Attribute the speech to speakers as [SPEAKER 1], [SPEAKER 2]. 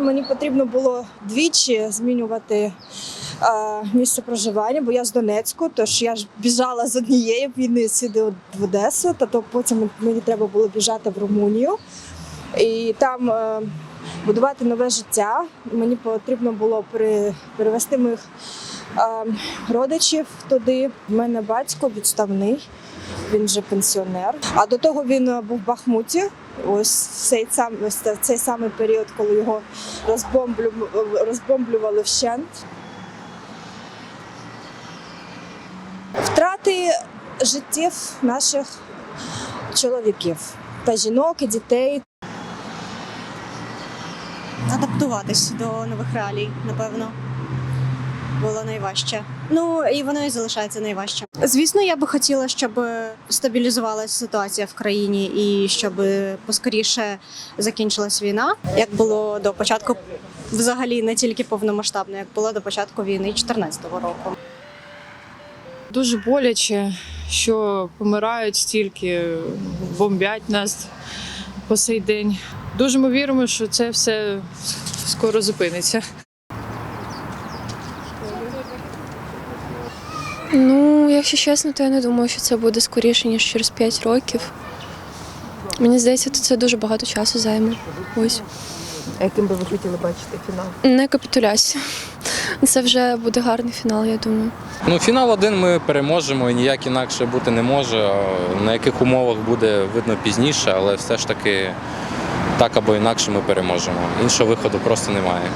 [SPEAKER 1] Мені потрібно було двічі змінювати е, місце проживання, бо я з Донецьку, тож я ж біжала з однієї війни сюди в Одесу, та то потім мені треба було біжати в Румунію. І там е, будувати нове життя. Мені потрібно було перевести моїх е, родичів туди. У мене батько відставний, він вже пенсіонер. А до того він був в Бахмуті. Ось цей сам цей самий період, коли його розбомблю, розбомблювали вщент. Втрати життів наших чоловіків та жінок і дітей.
[SPEAKER 2] адаптуватись до нових реалій, напевно. Було найважче. Ну і воно і залишається найважче. Звісно, я би хотіла, щоб стабілізувалася ситуація в країні і щоб поскоріше закінчилась війна, як було до початку, взагалі не тільки повномасштабно, як було до початку війни 2014 року.
[SPEAKER 3] Дуже боляче, що помирають стільки, бомбять нас по сей день. Дуже ми віримо, що це все скоро зупиниться.
[SPEAKER 4] Ну, якщо чесно, то я не думаю, що це буде скоріше, ніж через 5 років. Мені здається, це дуже багато часу займе. Ось.
[SPEAKER 5] А яким би ви хотіли бачити фінал?
[SPEAKER 4] Не капітуляція. Це вже буде гарний фінал, я думаю.
[SPEAKER 6] Ну, фінал один ми переможемо і ніяк інакше бути не може. На яких умовах буде видно пізніше, але все ж таки так або інакше ми переможемо. Іншого виходу просто немає.